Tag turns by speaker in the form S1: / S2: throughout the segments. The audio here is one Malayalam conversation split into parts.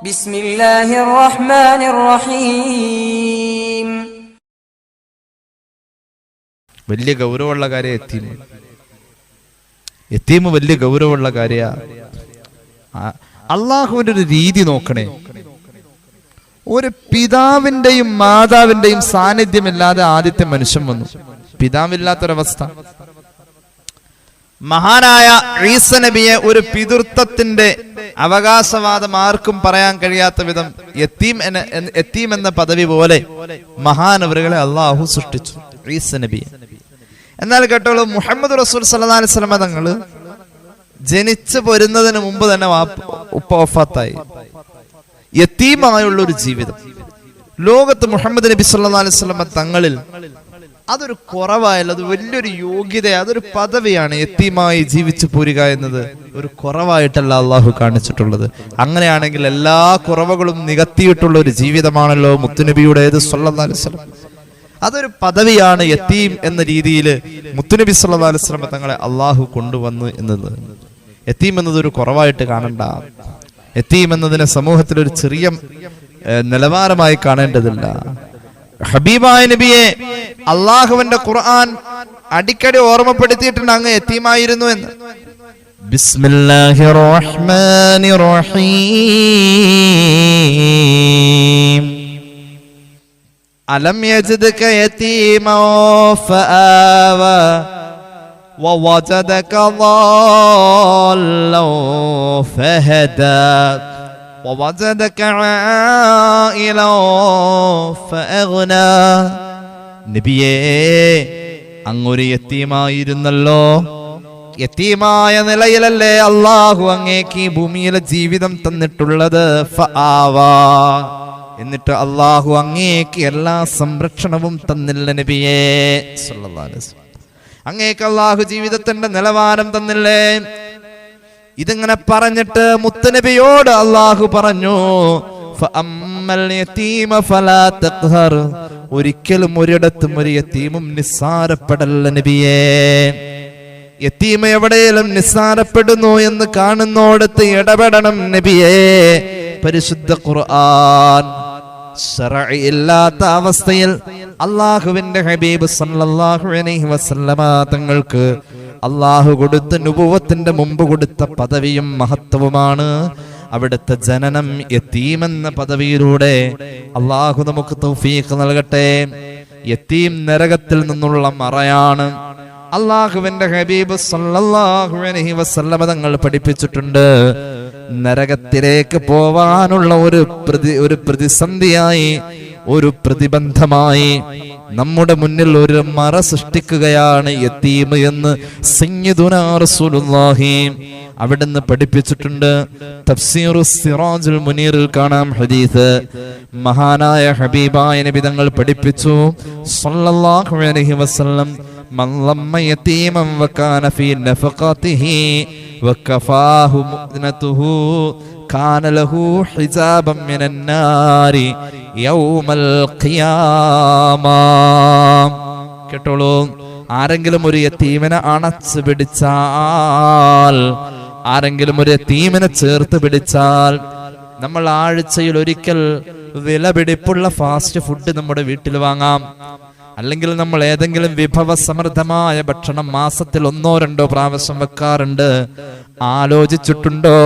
S1: ബിസ്മില്ലാഹിർ റഹ്മാനിർ റഹീം
S2: വലിയ ഗൗരവമുള്ള കാര്യ എത്തീം. എത്തീം വലിയ ഗൗരവമുള്ള കാര്യ. അള്ളാഹുവിന്റെ ഒരു രീതി നോക്കണേ. ഒരു പിതാവിന്റെയും മാതാവിന്റെയും സാന്നിധ്യമില്ലാതെ ആദ്യത്തെ മനുഷ്യൻ വന്നു. പിതാവില്ലാത്തൊരവസ്ഥ. മഹാനായ ഈസ നബിയെ ഒരു പിതൃത്വത്തിന്റെ അവകാശവാദം ആർക്കും പറയാൻ കഴിയാത്ത വിധം എത്തീം എന്ന എന്ന- എന്ന പദവി പോലെ മഹാനവറുകളെ അള്ളാഹു സൃഷ്ടിച്ചു ഈസ നബിയെ. എന്നാൽ കേട്ടോളൂ മുഹമ്മദ് റസൂൽ സല്ലല്ലാഹു അലൈഹി വസല്ലമ തങ്ങൾ ജനിച്ചു പോരുന്നതിന് മുമ്പ് തന്നെ ഉപ്പ വഫാത്തായി. ഒരു ജീവിതം. ലോകത്ത് മുഹമ്മദ് നബി സല്ലാ അലൈഹി വസല്ലമ തങ്ങളിൽ അതൊരു കുറവായല്ല അത് വലിയൊരു യോഗ്യത അതൊരു പദവിയാണ് എത്തിയുമായി ജീവിച്ചു പോരുക എന്നത്. ഒരു കുറവായിട്ടല്ല അള്ളാഹു കാണിച്ചിട്ടുള്ളത്. അങ്ങനെയാണെങ്കിൽ എല്ലാ കുറവുകളും നികത്തിയിട്ടുള്ള ഒരു ജീവിതമാണല്ലോ മുത്തുനബിയുടേത് വസല്ലം. അതൊരു പദവിയാണ് എത്തീം എന്ന രീതിയിൽ മുത്തുനബി സല്ലാ അലൈഹി വസല്ലം തങ്ങളെ അള്ളാഹു കൊണ്ടുവന്നു എന്നത്. എത്തീം എന്നത് ഒരു കുറവായിട്ട് കാണണ്ട. എത്തീം എന്നതിനെ സമൂഹത്തിൽ ഒരു ചെറിയ നിലവാരമായി കാണേണ്ടതില്ല. ഹബീബായ നബിയെ അള്ളാഹുവിന്റെ ഖുർആൻ അടിക്കടി ഓർമ്മപ്പെടുത്തിയിട്ടുണ്ട് അങ്ങ് എത്തിയുമായിരുന്നു എന്ന് ബിസ്മില്ലാഹിർ റഹ്മാനിർ റഹീം അലം യജിദ്ക യതീമാ ഫആവ ووجدك ضالا فهدى ووجدك عائلا فأغنى നബിയേ അങ്ങൊരു യത്തീമായിരുന്നല്ലോ യത്തീമായ നിലയിലല്ലേ അള്ളാഹു അങ്ങേക്ക് ഈ ഭൂമിയിലെ ജീവിതം തന്നിട്ടുള്ളത് ഫആവാ. എന്നിട്ട് അള്ളാഹു അങ്ങേക്ക് എല്ലാ സംരക്ഷണവും തന്നില്ല നബിയേ സല്ലല്ലാഹു അലൈഹി വസല്ലം. അങ്ങേക്ക് അള്ളാഹു ജീവിതത്തിന്റെ നിലവാരം തന്നില്ലേ ഇതിങ്ങനെ പറഞ്ഞിട്ട് മുത്തനബിയോട് അള്ളാഹു പറഞ്ഞു. ഒരിക്കലും ഒരിടത്തും ഒരു യത്തീമും നിസ്സാരപ്പെടല്ല നബിയേ യത്തീമ എവിടെയെങ്കിലും നിസ്സാരപ്പെടുന്നു എന്ന് കാണുന്നോടത്ത് ഇടപെടണം നബിയേ പരിശുദ്ധ ഖുർആൻ ഇല്ലാത്ത അവസ്ഥയിൽ അള്ളാഹുവിന്റെ ഹബീബ് സല്ലല്ലാഹു അലൈഹി വസല്ലമ തങ്ങൾക്ക് അള്ളാഹു കൊടുത്ത നുപുവത്തിന്റെ മുമ്പ് കൊടുത്ത പദവിയും മഹത്വവുമാണ്. അവിടുത്തെ ജനനം എത്തീമെന്ന പദവിയിലൂടെ അള്ളാഹു നമുക്ക് തൗഫീഖ് നൽകട്ടെ. എത്തീം നരകത്തിൽ നിന്നുള്ള മറയാണ്. അള്ളാഹുവിന്റെ ഹബീബ് സല്ലല്ലാഹു അലൈഹി വസല്ലമ തങ്ങൾ പഠിപ്പിച്ചിട്ടുണ്ട്. നരകത്തിലേക്ക് പോവാനുള്ള ഒരു പ്രതി ഒരു പ്രതിസന്ധിയായി ഒരു പ്രതിബന്ധമായി നമ്മുടെ മുന്നിൽ ഒരു മറ സൃഷ്ടിക്കുകയാണ് യത്തീം എന്ന് റസൂലുള്ളാഹി അവിടുന്ന് പഠിപ്പിച്ചിട്ടുണ്ട്. തഫ്സീറു സിറാജുൽ മുനീറിൽ കാണാം ഹദീസ്. മഹാനായ ഹബീബായ നബി തങ്ങൾ പഠിപ്പിച്ചു. സല്ലല്ലാഹു അലൈഹി വസല്ലം من ضم يتيما وكان في نفقته وكفاه مؤنته كان له حجابا من النار يوم القيامة കേട്ടോളൂ ആരെങ്കിലും ഒരു യത്തീമിനെ അണച്ചു പിടിച്ചാൽ ആരെങ്കിലും ഒരു യത്തീമിനെ ചേർത്ത് പിടിച്ചാൽ നമ്മൾ ആഴ്ചയിൽ ഒരിക്കൽ വിലപിടിപ്പുള്ള ഫാസ്റ്റ് ഫുഡ് നമ്മുടെ വീട്ടിൽ വാങ്ങാം അല്ലെങ്കിൽ നമ്മൾ ഏതെങ്കിലും വിഭവ സമൃദ്ധമായ ഭക്ഷണം മാസത്തിൽ ഒന്നോ രണ്ടോ പ്രാവശ്യം വെക്കാറുണ്ട്. ആലോചിച്ചിട്ടുണ്ടോ?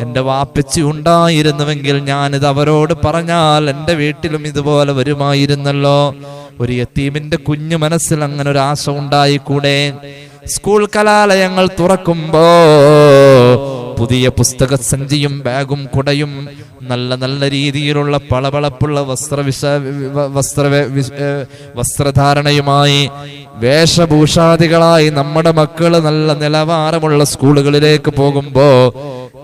S2: എന്റെ വാപ്പച്ചി ഉണ്ടായിരുന്നുവെങ്കിൽ ഞാനിത് അവരോട് പറഞ്ഞാൽ എന്റെ വീട്ടിലും ഇതുപോലെ വരുമായിരുന്നല്ലോ. ഒരു യത്തീമിന്റെ കുഞ്ഞു മനസ്സിൽ അങ്ങനെ ഒരു ആശ ഉണ്ടായിക്കൂടെ? സ്കൂൾ കലാലയങ്ങൾ തുറക്കുമ്പോ പുതിയ പുസ്തക സഞ്ചിയും ബാഗും കുടയും നല്ല നല്ല രീതിയിലുള്ള പളപളപ്പുള്ള വസ്ത്രവിശ വ- വസ്ത്ര വസ്ത്രധാരണയുമായി വേഷഭൂഷാദികളായി നമ്മുടെ മക്കൾ നല്ല നിലവാരമുള്ള സ്കൂളുകളിലേക്ക് പോകുമ്പോ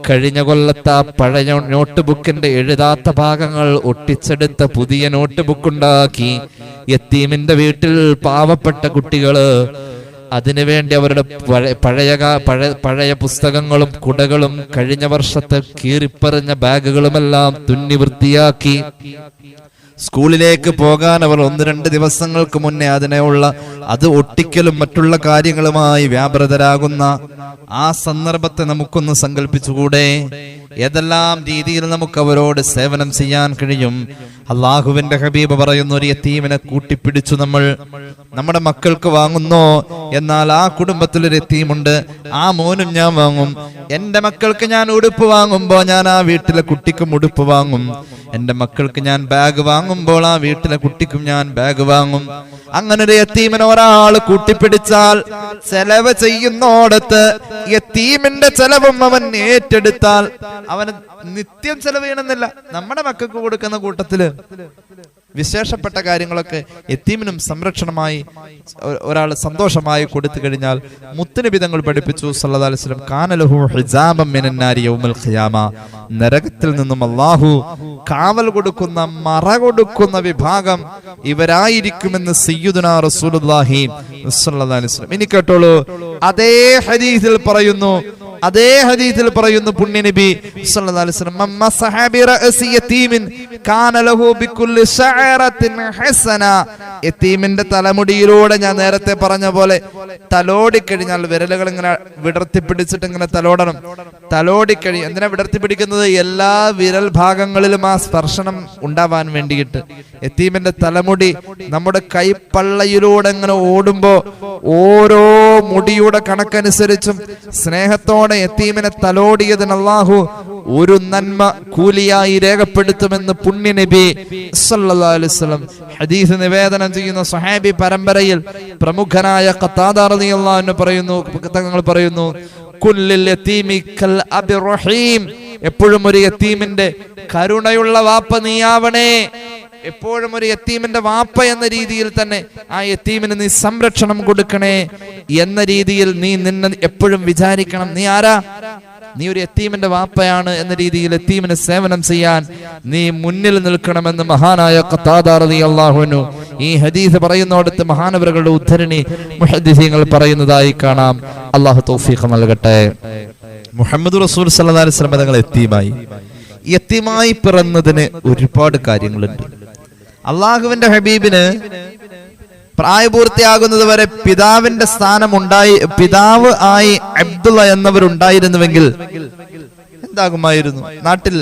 S2: കഴിഞ്ഞ കൊല്ലത്തെ പഴയ നോട്ട് ബുക്കിന്റെ എഴുതാത്ത ഭാഗങ്ങൾ ഒട്ടിച്ചെടുത്ത പുതിയ നോട്ട് ബുക്ക് ഉണ്ടാക്കി യത്തീമിന്റെ വീട്ടിൽ പാവപ്പെട്ട കുട്ടികൾ അതിനുവേണ്ടി അവരുടെ പഴയ പഴയ പുസ്തകങ്ങളും കുടകളും കഴിഞ്ഞ വർഷത്തെ കീറിപ്പറിഞ്ഞ ബാഗുകളുമെല്ലാം തുന്നി വൃത്തിയാക്കി. സ്കൂളിലേക്ക് പോകാൻ അവർ ഒന്ന് രണ്ട് ദിവസങ്ങൾക്ക് മുന്നേ അതിനെയുള്ള അത് ഒട്ടിക്കലും മറ്റുള്ള കാര്യങ്ങളുമായി വ്യാപൃതരാകുന്ന ആ സന്ദർഭത്തെ നമുക്കൊന്ന് സങ്കല്പിച്ചുകൂടെ ഏതെല്ലാം രീതിയിൽ നമുക്ക് അവരോട് സേവനം ചെയ്യാൻ കഴിയും? അള്ളാഹുവിന്റെ ഹബീബ് പറയുന്ന ഒരു യത്തീമിനെ കൂട്ടിപ്പിടിച്ചു നമ്മൾ. നമ്മുടെ മക്കൾക്ക് വാങ്ങുന്നോ? എന്നാൽ ആ കുടുംബത്തിൽ ഒരു യത്തീമുണ്ട്. ആ മോനും ഞാൻ വാങ്ങും. എന്റെ മക്കൾക്ക് ഞാൻ ഉടുപ്പ് വാങ്ങുമ്പോൾ ഞാൻ ആ വീട്ടിലെ കുട്ടിക്കും ഉടുപ്പ് വാങ്ങും. എന്റെ മക്കൾക്ക് ഞാൻ ബാഗ് വാങ്ങുമ്പോൾ ആ വീട്ടിലെ കുട്ടിക്കും ഞാൻ ബാഗ് വാങ്ങും. അങ്ങനെ ഒരു യത്തീമിനെ ഒരാൾ കൂട്ടിപ്പിടിച്ചാൽ ചെലവ് ചെയ്യുന്നോടത്ത് യത്തീമിന്റെ ചെലവും അവൻ ഏറ്റെടുത്താൽ അവന് നിത്യം ചെലവ് ചെയ്യണമെന്നില്ല. നമ്മുടെ മക്കൾക്ക് കൊടുക്കുന്ന കൂട്ടത്തിൽ വിശേഷപ്പെട്ട കാര്യങ്ങളൊക്കെ എത്തീമിനും സംരക്ഷണമായി ഒരാൾ സന്തോഷമായി കൊടുത്തു കഴിഞ്ഞാൽ മുത്തുനിബിതങ്ങൾ പഠിപ്പിച്ചു വസല്ലം കാനലഹു ഹിജാബം നരകത്തിൽ നിന്നും അല്ലാഹു കാവൽ കൊടുക്കുന്ന മറ കൊടുക്കുന്ന വിഭാഗം ഇവരായിരിക്കുമെന്ന് സയ്യിദുനാ സ്വല്ലല്ലാഹു അലൈഹി വസല്ലം. ഇനി കേട്ടോളൂ അതേ ഹദീസിൽ പറയുന്നു അതേ ഹദീസിൽ പറയുന്നു പുണ്യനബി സല്ലല്ലാഹു അലൈഹി വസല്ലം സഹാബി യതീമിൻ കാന ലഹു ഹസന. തലമുടിയിലൂടെ ഞാൻ നേരത്തെ പറഞ്ഞ പോലെ തലോടി കഴിഞ്ഞാൽ വിരലുകൾ ഇങ്ങനെ വിടർത്തി പിടിച്ചിട്ട് ഇങ്ങനെ തലോടണം. തലോടി കഴി എന്തിനാ വിടർത്തി പിടിക്കുന്നത്? എല്ലാ വിരൽ ഭാഗങ്ങളിലും ആ സ്പർശനം ഉണ്ടാവാൻ വേണ്ടിയിട്ട്. യതീമിന്റെ തലമുടി നമ്മുടെ കൈപ്പള്ളയിലൂടെ ഇങ്ങനെ ഓടുമ്പോ ഓരോ മുടിയുടെ കണക്കനുസരിച്ചും സ്നേഹത്തോടെ യത്തീമിനെ തലോടിയതിന് അള്ളാഹു ഒരു നന്മ കൂലിയായി രേഖപ്പെടുത്തുമെന്ന് പുണ്യനബി നബി അലൈഹി വസല്ലം ഹദീസ് നിവേദനം ചെയ്യുന്ന സഹാബി പരമ്പരയിൽ പ്രമുഖനായ ഖത്താദ റളിയല്ലാഹു അൻഹു പറയുന്നു തങ്ങൾ പറയുന്നു കുല്ലിൽ എപ്പോഴും ഒരു യത്തീമിന്റെ കരുണയുള്ള വാപ്പ നീയാവണേ. എപ്പോഴും ഒരു യത്തീമിന്റെ വാപ്പ എന്ന രീതിയിൽ തന്നെ ആ യത്തീമിന് നീ സംരക്ഷണം കൊടുക്കണേ എന്ന രീതിയിൽ നീ നിന്നെ എപ്പോഴും വിചാരിക്കണം. നീ ആരാ? നീ ഒരു എത്തീമിന്റെ വാപ്പയാണ് എന്ന രീതിയിൽ എത്തീമിന് സേവനം ചെയ്യാൻ നീ മുന്നിൽ നിൽക്കണമെന്ന് മഹാനായ അള്ളാഹുനു ഈ ഹദീസ് പറയുന്നോടത്ത് മഹാനവരുടെ ഉദ്ധരണി മുഹദ്ദിസീങ്ങൾ പറയുന്നതായി കാണാം. അള്ളാഹു തൗഫീഖ് നൽകട്ടെ. മുഹമ്മദ് റസൂൽ സല്ലല്ലാഹു അലൈഹി വസല്ലം തങ്ങൾ എത്തീമായി. യത്തീമായി പിറന്നതിന് ഒരുപാട് കാര്യങ്ങളുണ്ട്. അള്ളാഹുവിന്റെ ഹബീബിന് പ്രായപൂർത്തിയാകുന്നത് വരെ പിതാവിന്റെ സ്ഥാനം ഉണ്ടായി പിതാവ് ആയി അബ്ദുള്ള എന്നവരുണ്ടായിരുന്നുവെങ്കിൽ എന്താകുമായിരുന്നു? നാട്ടിൽ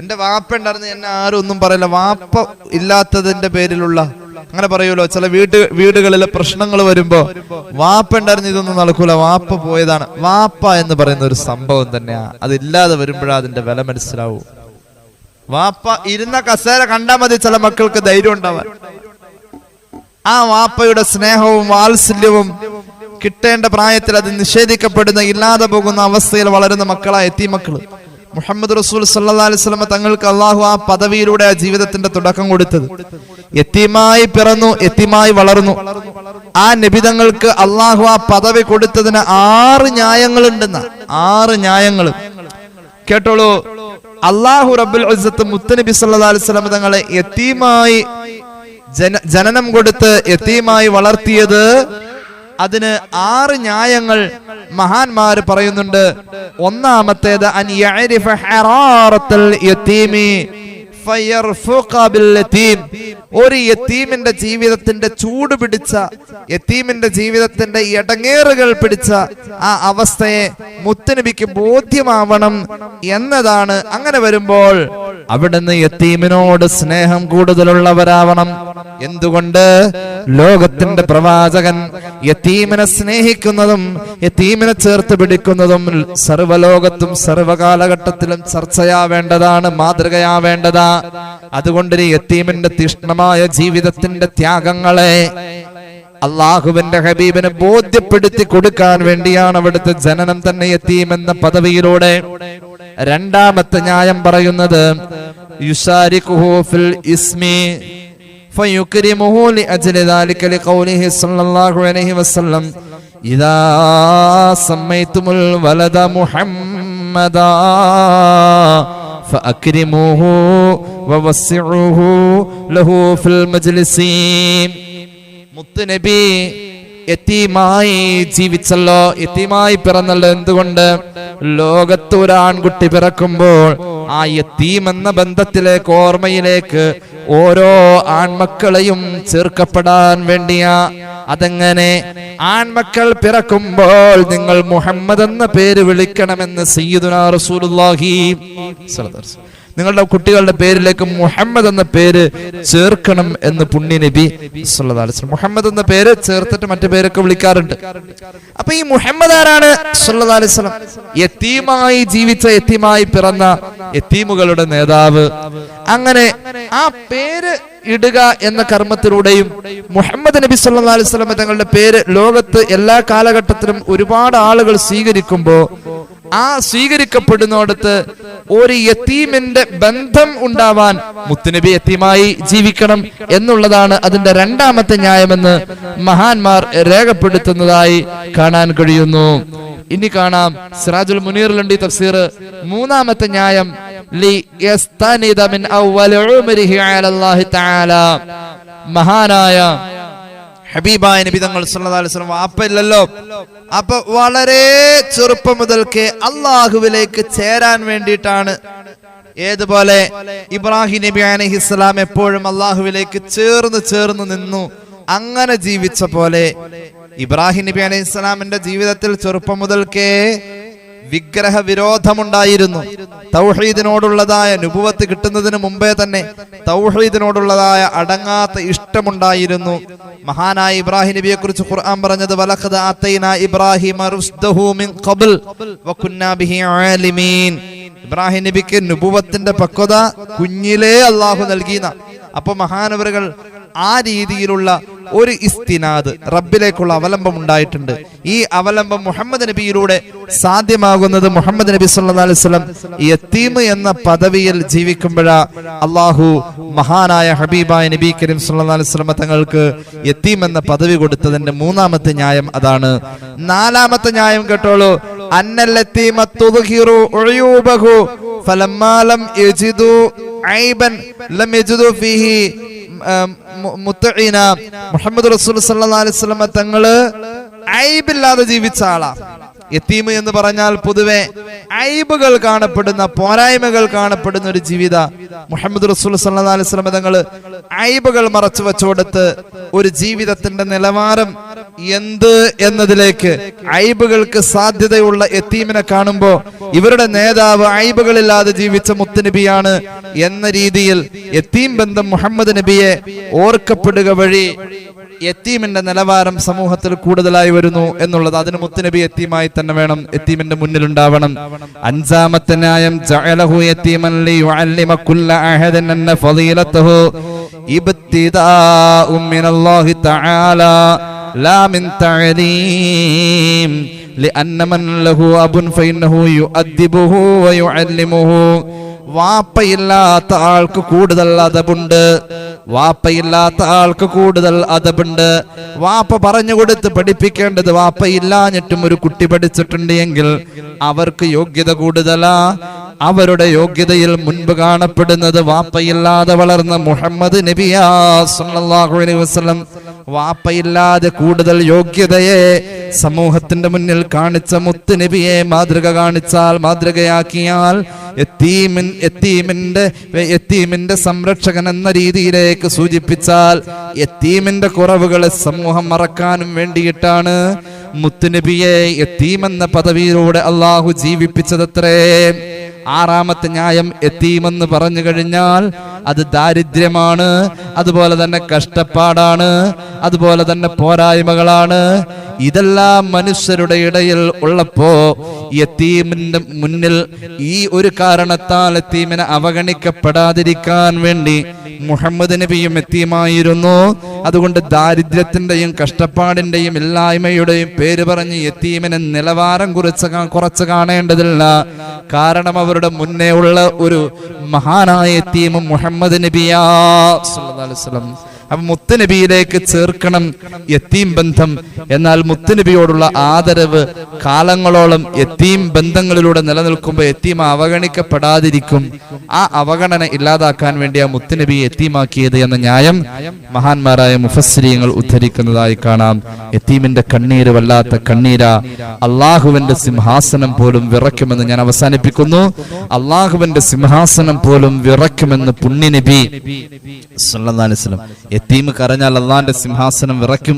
S2: എന്റെ വാപ്പ ഉണ്ടായിരുന്നു എന്നെ ആരും ഒന്നും പറയില്ല. വാപ്പ ഇല്ലാത്തതിന്റെ പേരിലുള്ള അങ്ങനെ പറയുമല്ലോ ചില വീട്ട് വീടുകളിലെ പ്രശ്നങ്ങൾ വരുമ്പോ വാപ്പ ഉണ്ടായിരുന്നു ഇതൊന്നും നടക്കൂല. വാപ്പ പോയതാണ്. വാപ്പ എന്ന് പറയുന്ന ഒരു സംഭവം തന്നെയാ. അതില്ലാതെ വരുമ്പോഴാ അതിന്റെ വില മനസ്സിലാവൂ. വാപ്പ ഇരുന്ന കസേര കണ്ടാൽ മതി ചില മക്കൾക്ക് ധൈര്യം ഉണ്ടാവാൻ. ആ വാപ്പയുടെ സ്നേഹവും വാത്സല്യവും കിട്ടേണ്ട പ്രായത്തിൽ അത് നിഷേധിക്കപ്പെടുന്ന ഇല്ലാതെ പോകുന്ന അവസ്ഥയിൽ വളരുന്ന മക്കളായ എത്തി മക്കൾ മുഹമ്മദ് റസൂൽ സല്ലാ അലൈഹി വസല്ലമ തങ്ങൾക്ക് അള്ളാഹു ആ പദവിയിലൂടെ ആ ജീവിതത്തിന്റെ തുടക്കം കൊടുത്തത്. എത്തിമായി പിറന്നു എത്തിമായി വളർന്നു. ആ നിബിതങ്ങൾക്ക് അള്ളാഹു ആ പദവി കൊടുത്തതിന് ആറ് ന്യായങ്ങളുണ്ടെന്ന. ആറ് ന്യായങ്ങൾ കേട്ടോളൂ. അള്ളാഹു റബ്ബുൽ മുത്തനബി സല്ലാ അലൈഹി വസല്ലമ തങ്ങളെ എത്തിയുമായി ജനനം കൊടുത്ത് എത്തിയുമായി വളർത്തിയത് അതിന് ആറ് ന്യായങ്ങൾ മഹാന്മാര് പറയുന്നുണ്ട്. ഒന്നാമത്തേത് ഒരു യത്തീമിന്റെ ജീവിതത്തിന്റെ ചൂട് പിടിച്ച യത്തീമിന്റെ ജീവിതത്തിന്റെ ഇടങ്ങേറുകൾ പിടിച്ച ആ അവസ്ഥയെ മുത്തനബിക്ക് ബോധ്യമാവണം എന്നതാണ്. അങ്ങനെ വരുമ്പോൾ അവിടുന്ന് യത്തീമിനോട് സ്നേഹം കൂടുതലുള്ളവരാവണം. എന്തുകൊണ്ട്? ലോകത്തിന്റെ പ്രവാചകൻ യത്തീമിനെ സ്നേഹിക്കുന്നതും യത്തീമിനെ ചേർത്ത് പിടിക്കുന്നതും സർവലോകത്തും സർവകാലഘട്ടത്തിലും ചർച്ചയാവേണ്ടതാണ് മാതൃകയാവേണ്ടതാ. അതുകൊണ്ട് യത്തീമിന്റെ യത്തീമിന്റെ തീഷ്ണമായ ജീവിതത്തിന്റെ ത്യാഗങ്ങളെ അള്ളാഹുവിന്റെ ഹബീബിനെ ബോധ്യപ്പെടുത്തി കൊടുക്കാൻ വേണ്ടിയാണ് അവിടുത്തെ ജനനം തന്നെ യത്തീം എന്ന പദവിയിലൂടെ രണ്ടാമത്തെ ന്യായം പറയുന്നത് യുസാരിഖുഹു ഫിൽ ഇസ്മി فيكرمه لأجل ذلك لقوله صلى الله عليه وسلم إذا سميتم الولد محمدا فأكرموه ووسعوه له في المجلس മുത്തുനബി എത്തിയുമായി ജീവിച്ചല്ലോ. എത്തിയുമായി പിറന്നല്ലോ എന്തുകൊണ്ട്? ലോകത്ത് ഒരു ആൺകുട്ടി പിറക്കുമ്പോൾ ആ എത്തീം എന്ന ബന്ധത്തിലേക്ക് ഓർമ്മയിലേക്ക് ഓരോ ആൺമക്കളെയും ചേർക്കപ്പെടാൻ വേണ്ടിയാ. അതെങ്ങനെ? ആൺമക്കൾ പിറക്കുമ്പോൾ നിങ്ങൾ മുഹമ്മദ് എന്ന പേര് വിളിക്കണമെന്ന് സയ്യിദുനാ റസൂലുള്ളാഹി. സ്വല്ലല്ലാഹു. നിങ്ങളുടെ കുട്ടികളുടെ പേരിലേക്ക് മുഹമ്മദ് എന്ന പേര് ചേർക്കണം എന്ന് പുണ്യ നബി. മുഹമ്മദ് എന്ന പേര് ചേർത്തിട്ട് മറ്റു പേരൊക്കെ വിളിക്കാറുണ്ട്. അപ്പൊ ഈ മുഹമ്മദ് ആരാണ്? സുല്ലാസ്ലം എത്തീമായി ജീവിച്ച എത്തീമായി പിറന്ന എത്തീമുകളുടെ നേതാവ്. അങ്ങനെ ആ പേര് ഇടുക എന്ന കർമ്മത്തിലൂടെയും മുഹമ്മദ് നബി സല്ലാ അലൈഹി വസല്ലം തങ്ങളുടെ പേര് ലോകത്ത് എല്ലാ കാലഘട്ടത്തിലും ഒരുപാട് ആളുകൾ സ്വീകരിക്കുമ്പോ ആ സ്വീകരിക്കപ്പെടുന്നിടത്ത് ഒരു യത്തീമിന്റെ ബന്ധം ഉണ്ടാവാൻ മുത്തുനബി യത്തീമായി ജീവിക്കണം എന്നുള്ളതാണ് അതിന്റെ രണ്ടാമത്തെ ന്യായമെന്ന് മഹാന്മാർ രേഖപ്പെടുത്തുന്നതായി കാണാൻ കഴിയുന്നു. ഇനി കാണാം. സിറാജുൽ മുനീറിലുണ്ട് ഈ തഫ്സീർ മൂന്നാമത്തെ ന്യായം മഹാനായ ഹബീബായ നബി തങ്ങൾ വാപ്പ ഇല്ലല്ലോ അപ്പൊ വളരെ ചെറുപ്പം മുതൽക്കേ അള്ളാഹുവിലേക്ക് ചേരാൻ വേണ്ടിയിട്ടാണ് ഏതുപോലെ ഇബ്രാഹിം നബി അലൈഹിസ്സലാം എപ്പോഴും അള്ളാഹുവിലേക്ക് ചേർന്ന് ചേർന്ന് നിന്നു. അങ്ങനെ ജീവിച്ച പോലെ ഇബ്രാഹിം നബി അലൈഹിസ്സലാമിന്റെ ജീവിതത്തിൽ ചെറുപ്പം മുതൽക്കേ വിഗ്രഹ വിരോധമുണ്ടായിരുന്നു തൗഹീദിനോടുള്ളതായ നുപുവത്ത് കിട്ടുന്നതിന് മുമ്പേ തന്നെ തൗഹീദിനോടുള്ളതായ അടങ്ങാത്ത ഇഷ്ടമുണ്ടായിരുന്നു. മഹാനായ ഇബ്രാഹിം നബിയെ കുറിച്ച് ഖുർആൻ പറഞ്ഞത് വലഖദ ആതൈന ഇബ്രാഹിം മിൻ ഖബൽ വകുന്നാ ബിഹി ആലിമീൻ. ഇബ്രാഹിം നബിക്ക് നുപുവത്തിന്റെ പക്വത കുഞ്ഞിലേ അള്ളാഹു നൽകിന അപ്പൊ മഹാനവറുകൾ ആ രീതിയിലുള്ള ഒരു ഇസ്തിനാദ് റബ്ബിലേക്കുള്ള അവലംബം ഉണ്ടായിട്ടുണ്ട്. ഈ അവലംബം മുഹമ്മദ് നബിയിലൂടെ സാധ്യമാകുന്നത് മുഹമ്മദ് നബി സല്ലല്ലാഹു അലൈഹി വസല്ലം യത്തീം എന്ന പദവിയിൽ ജീവിക്കുമ്പോഴാ അള്ളാഹു മഹാനായ ഹബീബായ നബി കരീം സല്ലല്ലാഹു അലൈഹി വസല്ലം തങ്ങൾക്ക് യത്തീം എന്ന പദവി കൊടുത്തതിന്റെ മൂന്നാമത്തെ ന്യായം അതാണ്. നാലാമത്തെ ന്യായം കേട്ടോളൂ. യത്തീമ ഫലമ്മാ ലം യജിദു ഐബൻ ലം ഫീഹി മുത്തഈന മുഹമ്മദ് റസൂൽ അലൈഹി വസല്ലം തങ്ങൾ ഐബില്ലാതെ ജീവിച്ച ആളാ. എത്തീമ് എന്ന് പറഞ്ഞാൽ പൊതുവെ ഐബുകൾ കാണപ്പെടുന്ന പോരായ്മകൾ കാണപ്പെടുന്ന ഒരു ജീവിത മുഹമ്മദ് റസൂൽ അലൈഹി വസല്ലം തങ്ങൾ ഐബുകൾ മറച്ചു വെച്ചുകൊടുത്ത് ഒരു ജീവിതത്തിന്റെ നിലവാരം എന്ത് എന്നതിലേക്ക് ഐബുകൾക്ക് സാധ്യതയുള്ള എത്തീമിനെ കാണുമ്പോ ഇവരുടെ നേതാവ് ഐബുകളില്ലാതെ ജീവിച്ച മുത്തുനബിയാണ് എന്ന രീതിയിൽ എത്തീം ബന്ധം മുഹമ്മദ് നബിയെ ഓർക്കപ്പെടുക വഴി എത്തീമിന്റെ നിലവാരം സമൂഹത്തിൽ കൂടുതലായി വരുന്നു എന്നുള്ളത് അതിന് മുത്തുനബി എത്തീമായി തന്നെ വേണം എത്തീമിന്റെ മുന്നിൽ ഉണ്ടാവണം അഞ്ചാമത്തെ ന്യായം ലാ മിൻ തഅലീം لأن من له أب فإنه يؤدبه ويعلمه വാപ്പയില്ലാത്ത ആൾക്ക് കൂടുതൽ അതബുണ്ട് വാപ്പയില്ലാത്ത ആൾക്ക് കൂടുതൽ അതബുണ്ട് വാപ്പ പറഞ്ഞു കൊടുത്ത് പഠിപ്പിക്കേണ്ടത് വാപ്പയില്ലാഞ്ഞിട്ടും ഒരു കുട്ടി പഠിച്ചിട്ടുണ്ട് എങ്കിൽ അവർക്ക് യോഗ്യത കൂടുതലാ അവരുടെ യോഗ്യതയിൽ മുൻപ് കാണപ്പെടുന്നത് വാപ്പയില്ലാതെ വളർന്ന മുഹമ്മദ് നബിയാ സല്ലല്ലാഹു അലൈഹി വസല്ലം വാപ്പയില്ലാതെ കൂടുതൽ യോഗ്യതയെ സമൂഹത്തിന്റെ മുന്നിൽ കാണിച്ച മുത്തുനബിയെ മാതൃക കാണിച്ചാൽ മാതൃകയാക്കിയാൽ എത്തീമിൻ എത്തീമിന്റെ എത്തീമിന്റെ സംരക്ഷകൻ എന്ന രീതിയിലേക്ക് സൂചിപ്പിച്ചാൽ എത്തീമിന്റെ കുറവുകളെ സമൂഹം മറക്കാനും വേണ്ടിയിട്ടാണ് മുത്തുനബിയെ എത്തീമെന്ന പദവിയിലൂടെ അള്ളാഹു ജീവിപ്പിച്ചതത്രേ. ആറാമത്തെ ന്യായം എത്തീമെന്ന് പറഞ്ഞു കഴിഞ്ഞാൽ അത് ദാരിദ്ര്യമാണ് അതുപോലെ തന്നെ കഷ്ടപ്പാടാണ് അതുപോലെ തന്നെ പോരായ്മകളാണ്. ഇതെല്ലാം മനുഷ്യരുടെ ഇടയിൽ ഉള്ളപ്പോ യത്തീമിന്റെ മുന്നിൽ ഈ ഒരു കാരണത്താൽ എത്തീമിനെ അവഗണിക്കപ്പെടാതിരിക്കാൻ വേണ്ടി മുഹമ്മദ് നബിയും എത്തീമായിരുന്നു. അതുകൊണ്ട് ദാരിദ്ര്യത്തിന്റെയും കഷ്ടപ്പാടിന്റെയും ഇല്ലായ്മയുടെയും പേര് പറഞ്ഞ് എത്തീമിനെ നിലവാരം കുറിച്ച് കുറച്ച് കാണേണ്ടതില്ല. കാരണം അവരുടെ മുന്നേ ഉള്ള ഒരു മഹാനായ തീമും മുഹമ്മദ് നബിയാ സല്ലല്ലാഹു അലൈഹി വസല്ലം. അപ്പൊ മുത്തുനബിയിലേക്ക് ചേർക്കണം യത്തീം ബന്ധം. എന്നാൽ മുത്തുനബിയോടുള്ള ആദരവ് കാലങ്ങളോളം യത്തീം ബന്ധങ്ങളിലൂടെ നിലനിൽക്കുമ്പോൾ യത്തീം അവഗണിക്കപ്പെടാതിരിക്കും. ആ അവഗണന ഇല്ലാതാക്കാൻ വേണ്ടി ആ മുത്തുനബിയെ യത്തീമാക്കിയത് എന്ന ന്യായം മഹാന്മാരായ മുഫസ്രീങ്ങൾ ഉദ്ധരിക്കുന്നതായി കാണാം. യത്തീമിന്റെ കണ്ണീര് വല്ലാത്ത കണ്ണീര. അള്ളാഹുവിന്റെ സിംഹാസനം പോലും വിറയ്ക്കുമെന്ന് ഞാൻ അവസാനിപ്പിക്കുന്നു. അള്ളാഹുവിന്റെ സിംഹാസനം പോലും വിറയ്ക്കുമെന്ന് പുണ്യനബി സല്ലല്ലാഹു അലൈഹി വസല്ലം യത്തീം കരഞ്ഞാൽ അള്ളാന്റെ സിംഹാസനം വിറയ്ക്കും.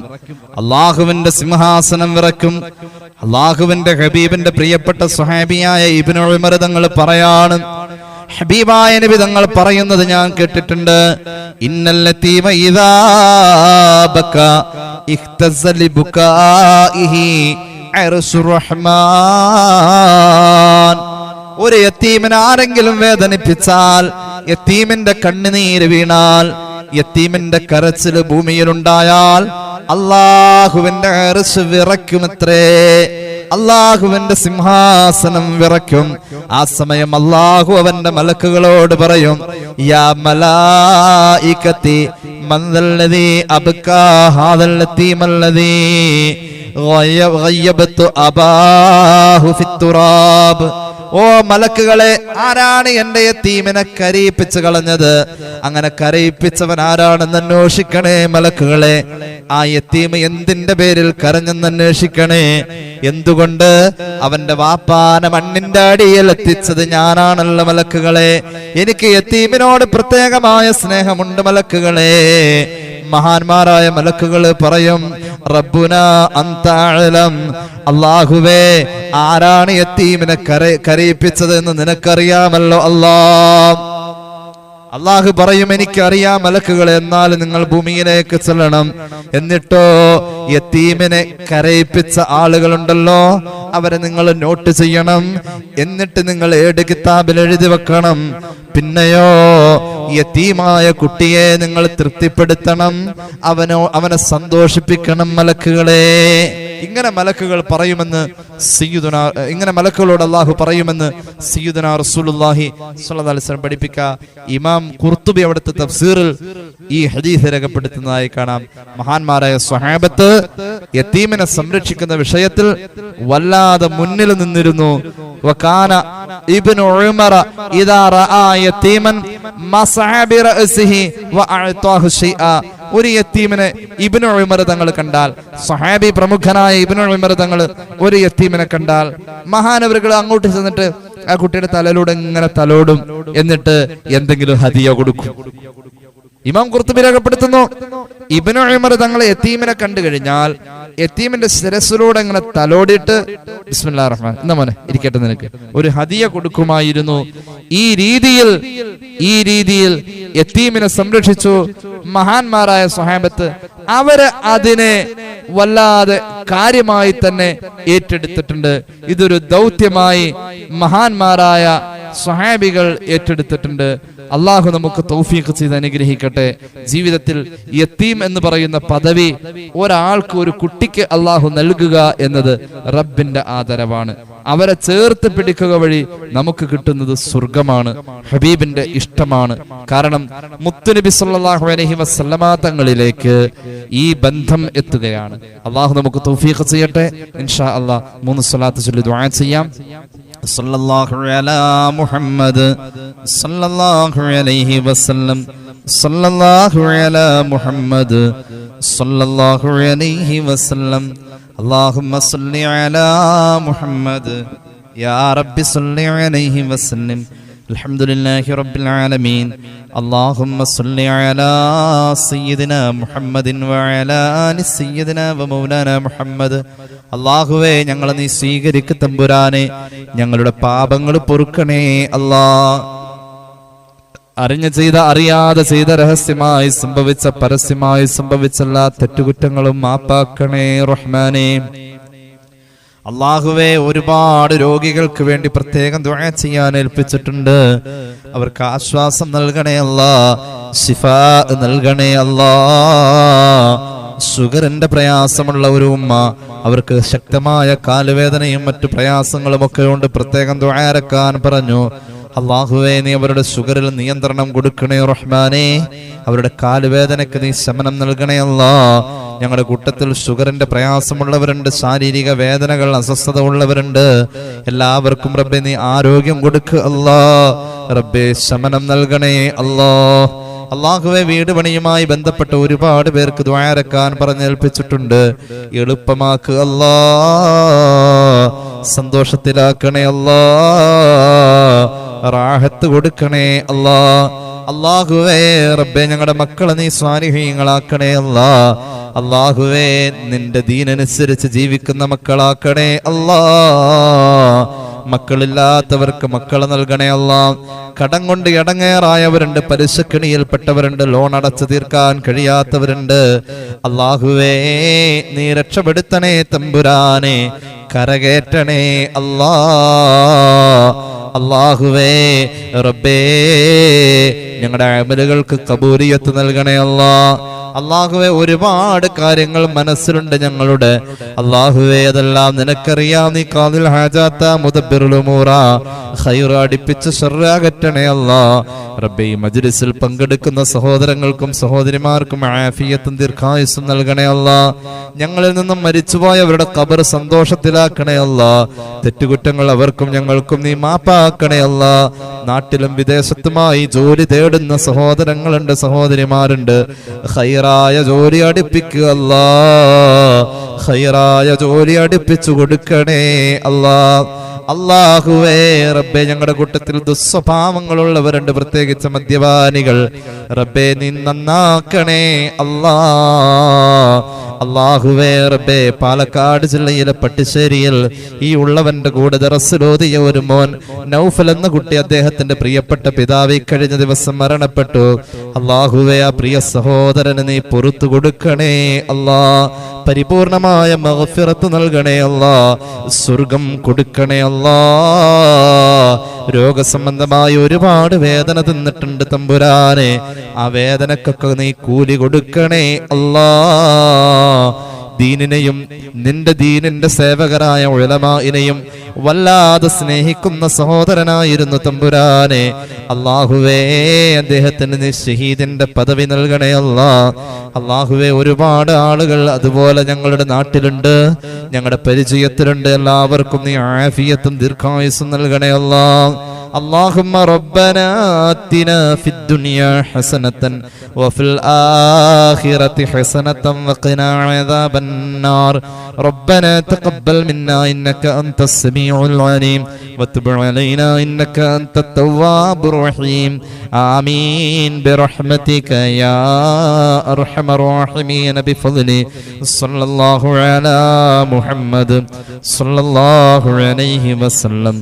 S2: അള്ളാഹുവിന്റെ സിംഹാസനം വിറയ്ക്കും. അള്ളാഹുവിന്റെ ഹബീബിന്റെ പ്രിയപ്പെട്ട സുഹാബിയായ ഇബ്നു ഉമർ തങ്ങൾ പറയാണ് ഹബീബായ നബി തങ്ങൾ പറയുന്നത് ഞാൻ കേട്ടിട്ടുണ്ട്. ഇന്നൽ ലത്തീമ ഇദാ ബക ഇഖ്തസ ലിബുകാഇഹി അർശുർ റഹ്മാൻ. ഒരു യത്തീമിനെ ആരെങ്കിലും വേദനിപ്പിച്ചാൽ യത്തീമിന്റെ കണ്ണുനീര് വീണാൽ യത്തീമിന്റെ കരച്ചില് ഭൂമിയിലുണ്ടായാൽ അള്ളാഹുവിന്റെ അറസ് വിറയ്ക്കുമത്രേ അള്ളാഹുവിന്റെ സിംഹാസനം വിറയ്ക്കും ആ സമയം അള്ളാഹു അവന്റെ മലക്കുകളോട് പറയും യാ മലായികത്തി മന്ദല്ലദീ അബ്കാ ഹാദൽ ലത്തീമല്ലദീ غيب- غيبت أباه في التراب ഓ മലക്കുകളെ ആരാണ് എന്റെ യത്തീമിനെ കരയിപ്പിച്ച് കളഞ്ഞത്? അങ്ങനെ കരയിപ്പിച്ചവൻ ആരാണെന്ന് അന്വേഷിക്കണേ മലക്കുകളെ. ആ എത്തീമ എന്തിന്റെ പേരിൽ കരഞ്ഞെന്ന് അന്വേഷിക്കണേ? എന്തുകൊണ്ട്? അവന്റെ വാപ്പാന മണ്ണിന്റെ അടിയിൽ എത്തിച്ചത് ഞാനാണല്ലോ മലക്കുകളെ. എനിക്ക് യത്തീമിനോട് പ്രത്യേകമായ സ്നേഹമുണ്ട് മലക്കുകളെ. മഹാന്മാരായ മലക്കുകൾ പറയും റബ്ബുന അന്താഴലം അള്ളാഹുവേ ആരാണ് യത്തീമിനെ കര കരയിപ്പിച്ചത് എന്ന് നിനക്കറിയാമല്ലോ അല്ലാ. അള്ളാഹു പറയും എനിക്കറിയാം മലക്കുകൾ എന്നാൽ നിങ്ങൾ ഭൂമിയിലേക്ക് ചെല്ലണം. എന്നിട്ടോ യത്തീമിനെ കരയിപ്പിച്ച ആളുകളുണ്ടല്ലോ അവരെ നിങ്ങൾ നോട്ട് ചെയ്യണം. എന്നിട്ട് നിങ്ങൾ ഏട് കിതാബിൽ എഴുതി വെക്കണം. പിന്നെയോ യത്തീമായ കുട്ടിയെ നിങ്ങൾ തൃപ്തിപ്പെടുത്തണം. അവനോ അവനെ സന്തോഷിപ്പിക്കണം മലക്കുകളെ. ഇങ്ങനെ മലക്കുകൾ പറയുമെന്ന് സയ്യിദുന ഇങ്ങനെ മലക്കുകളോട് അള്ളാഹു പറയുമെന്ന് സയ്യിദുന റസൂലുല്ലാഹി വസല്ലം പഠിപ്പിക്ക. ഇമാം ഖുർതുബി അവിടുത്തെ തഫ്സീറിൽ ഈ ഹദീസ് രേഖപ്പെടുത്തുന്നതായി കാണാം. മഹാന്മാരായ സ്വഹാബത്ത് യത്തീമിനെ സംരക്ഷിക്കുന്ന വിഷയത്തിൽ വല്ലാതെ മുന്നിൽ നിന്നിരുന്നു. വകാന ഇബ്നു ഉമറ ഇദാ റആ യതീമൻ മസഅ ബിറഅസിഹി വഅഅതാഹു ശൈഅ ഒരു യത്തീമിനെ ഇബിനു ഉമർ തങ്ങൾ കണ്ടാൽ സഹാബി പ്രമുഖനായ ഇബിനു ഉമർ തങ്ങൾ ഒരു യത്തീമിനെ കണ്ടാൽ മഹാനവരുകൾ അങ്ങോട്ട് ചെന്നിട്ട് ആ കുട്ടിയുടെ തലയിലൂടെ ഇങ്ങനെ തലോടും എന്നിട്ട് എന്തെങ്കിലും ഹതിയ കൊടുക്കും. ഇമാം കുർത്തുബി രേഖപ്പെടുത്തുന്നു ഇബിനു ഉമർ തങ്ങളെ യത്തീമിനെ കണ്ടു കഴിഞ്ഞാൽ യത്തീമിന്റെ ശിരസിലൂടെ ഇങ്ങനെ തലോടിയിട്ട് റഹ്മാൻ എന്നാ മോനെ ഇരിക്കട്ടെ നിനക്ക്. ഒരു ഹതിയ കൊടുക്കുമായിരുന്നു. ഈ രീതിയിൽ ഈ രീതിയിൽ യത്തീമിനെ സംരക്ഷിച്ചു. മഹാന്മാരായ സ്വഹാബത്ത് അവർ അതിനെ വല്ലാതെ കാര്യമായി തന്നെ ഏറ്റെടുത്തിട്ടുണ്ട്. ഇതൊരു ദൗത്യമായി മഹാന്മാരായ സ്വഹാബികൾ ഏറ്റെടുത്തിട്ടുണ്ട്. അള്ളാഹു നമുക്ക് തൗഫീഖ് ചെയ്ത് അനുഗ്രഹിക്കട്ടെ. ജീവിതത്തിൽ യത്തീം എന്ന് പറയുന്ന പദവി ഒരാൾക്ക് ഒരു കുട്ടിക്ക് അള്ളാഹു നൽകുക എന്നത് റബ്ബിന്റെ ആദരവാണ്. അവരെ ചേർത്ത് പിടിക്കുക വഴി നമുക്ക് കിട്ടുന്നത് സ്വർഗമാണ് ഹബീബിന്റെ ഇഷ്ടമാണ്. കാരണം മുത്തുനബി സല്ലാഹു അലഹി വസല്ലമാതങ്ങളിലേക്ക് ഈ ബന്ധം എത്തുകയാണ്. അള്ളാഹു നമുക്ക് തൗഫീഖ് ചെയ്യട്ടെ. ഇൻഷാ അള്ളാ മൂന്ന് സ്വലാത്ത് ചൊല്ലി ദുആ ചെയ്യാം. സല്ലല്ലാഹു അലാ മുഹമ്മദ് സല്ലല്ലാഹു അലൈഹി വസല്ലം സല്ലല്ലാഹു അലാ മുഹമ്മദ് സല്ലല്ലാഹു അലൈഹി വസല്ലം صلى الله عليه وسلم اللهم صل على محمد يا رب صل عليه وسلم الحمد لله رب العالمين اللهم صل على سيدنا محمد وعلى آل سيدنا ومولانا محمد അള്ളാഹുവേ ഞങ്ങളെ നീ സ്വീകരിക്ക് തമ്പുരാനെ ഞങ്ങളുടെ പാപങ്ങൾ പൊറുക്കണേ അല്ലാ അറിഞ്ഞു ചെയ്ത അറിയാതെ ചെയ്ത രഹസ്യമായി സംഭവിച്ച പരസ്യമായി സംഭവിച്ച എല്ലാ തെറ്റുകുറ്റങ്ങളും മാപ്പാക്കണേ റഹ്മാനെ. അള്ളാഹുവെ ഒരുപാട് രോഗികൾക്ക് വേണ്ടി പ്രത്യേകം ദുആ ചെയ്യാൻ ഏൽപ്പിച്ചിട്ടുണ്ട്. അവർക്ക് ആശ്വാസം നൽകണേ അല്ല ശിഫ നൽകണേ അല്ലാ. ഷുഗറിന്റെ പ്രയാസമുള്ള ഒരു ഉമ്മ അവർക്ക് ശക്തമായ കാലുവേദനയും മറ്റു പ്രയാസങ്ങളും ഒക്കെ ഉണ്ട്. പ്രത്യേകം ദ്വാരക്കാൻ പറഞ്ഞു. അള്ളാഹുവേ നീ അവരുടെ ഷുഗറിൽ നിയന്ത്രണം കൊടുക്കണേ റഹ്മാനെ. അവരുടെ കാലുവേദനക്ക് നീ ശമനം നൽകണേ അല്ലാ. ഞങ്ങളുടെ കൂട്ടത്തിൽ ഷുഗറിന്റെ പ്രയാസമുള്ളവരുണ്ട് ശാരീരിക വേദനകൾ അസ്വസ്ഥത ഉള്ളവരുണ്ട്. എല്ലാവർക്കും റബ്ബെ നീ ആരോഗ്യം കൊടുക്കുക അല്ലാ. റബ്ബെ ശമനം നൽകണേ അല്ലാ. അള്ളാഹുവെ വീട് പണിയുമായി ബന്ധപ്പെട്ട ഒരുപാട് പേർക്ക് ദ്വാരക്കാൻ പറഞ്ഞേൽപ്പിച്ചിട്ടുണ്ട്. എളുപ്പമാക്കുക അല്ലാ. സന്തോഷത്തിലാക്കണേ അല്ലാ. റാഹത്ത് കൊടുക്കണേ അല്ലാ. അള്ളാഹുവേ റബ്ബെ ഞങ്ങളുടെ മക്കളെ നീ സ്വാനിഹീങ്ങളാക്കണേ അല്ലാ. അള്ളാഹുവേ നിന്റെ ദീനനുസരിച്ച് ജീവിക്കുന്ന മക്കളാക്കണേ അല്ലാ. മക്കളില്ലാത്തവർക്ക് മക്കളെ നൽകണേ അല്ലാ. കടം കൊണ്ട് ഇടങ്ങേറായവരുണ്ട് പരിശക്കിണിയിൽപ്പെട്ടവരുണ്ട് ലോൺ അടച്ചു തീർക്കാൻ കഴിയാത്തവരുണ്ട്. അള്ളാഹുവേ നീ രക്ഷപ്പെടുത്തണേ തമ്പുരാനെ കരകേറ്റണേ അല്ലാ. അള്ളാഹുവേ റബ്ബേ ഞങ്ങളുടെ അമലുകൾക്ക് കബൂരിയത്ത് നൽകണേ അല്ലാ. അള്ളാഹുവെ ഒരുപാട് കാര്യങ്ങൾ മനസ്സിലുണ്ട് ഞങ്ങളുടെ. അള്ളാഹുവെ അതെല്ലാം നിനക്കറിയാം. നീ കാതിൽ ഹാജാത്ത മുതബിറുമൂറ ഖൈറ അടിപ്പിച്ച് ഷർറാകറ്റണേ അല്ലാ. റബ്ബെ ഈ മജ്ലിസിൽ പങ്കെടുക്കുന്ന സഹോദരങ്ങൾക്കും സഹോദരിമാർക്കും ആഫിയത്തും ദീർഘായുസ്സും നൽകണേ അല്ലാ. ഞങ്ങളിൽ നിന്നും മരിച്ചുപോയവരുടെ കബർ സന്തോഷത്തിലാക്കണേ അല്ലാ. തെറ്റുകുറ്റങ്ങൾ അവർക്കും ഞങ്ങൾക്കും നീ മാപ്പാക്കണേ അല്ലാ. നാട്ടിലും വിദേശത്തുമായി ജോലി തേടുന്ന സഹോദരങ്ങളുണ്ട് സഹോദരിമാരുണ്ട്. ഹൈറായ ജോലി അടുപ്പിക്കുക അല്ലാ. ഹൈറായ ജോലി അടുപ്പിച്ചു കൊടുക്കണേ അല്ലാ. അള്ളാഹുവേ റബ്ബെ ഞങ്ങളുടെ കൂട്ടത്തിൽ ദുസ്വഭാവങ്ങളുള്ളവരുണ്ട് പ്രത്യേകിച്ച് മദ്യപാനികൾ. റബ്ബെ നീ നന്നാക്കണേ അല്ലാ. അള്ളാഹുവേ റബ്ബേ പാലക്കാട് ജില്ലയിലെ പട്ടിശ്ശേരിയിൽ ഈ ഉള്ളവന്റെ കൂടെ ദറസിലോതിയ ഒരു മോൻ നൗഫൽ എന്ന കുട്ടി അദ്ദേഹത്തിന്റെ പ്രിയപ്പെട്ട പിതാവ് കഴിഞ്ഞ ദിവസം മരണപ്പെട്ടു. അള്ളാഹുവേ ആ പ്രിയ സഹോദരന് നീ പൊറത്തു കൊടുക്കണേ അല്ലാ. പരിപൂർണമായ മഹഫിറത്ത് നൽകണേ അല്ലാ. സ്വർഗം കൊടുക്കണേ അല്ലാ. രോഗസംബന്ധമായ ഒരുപാട് വേദന തിന്നിട്ടുണ്ട് തമ്പുരാനെ. ആ വേദനക്കൊക്കെ നീ കൂലി കൊടുക്കണേ അല്ലാ ദീനിനെയും നിന്റെ ദീനിന്റെ സേവകരായ ഉഴലമാനെയും വല്ലാതെ സ്നേഹിക്കുന്ന സഹോദരനായിരുന്നു തമ്പുരാനെ. അള്ളാഹുവേ അദ്ദേഹത്തിന് ഷഹീദിന്റെ പദവി നൽകണേ അല്ലാ. അള്ളാഹുവെ ഒരുപാട് ആളുകൾ അതുപോലെ ഞങ്ങളുടെ നാട്ടിലുണ്ട് ഞങ്ങളുടെ പരിചയത്തിലുണ്ട്. എല്ലാവർക്കും നീ ആഫിയത്തും ദീർഘായുസും നൽകണേ അല്ലാ. اللهم ربنا آتنا في الدنيا حسنة وفي الآخرة حسنة وقنا عذاب النار ربنا تقبل منا إنك أنت السميع العليم وتب علينا إنك أنت التواب الرحيم آمين برحمتك يا أرحم الراحمين بفضله صلى الله على محمد صلى الله عليه وسلم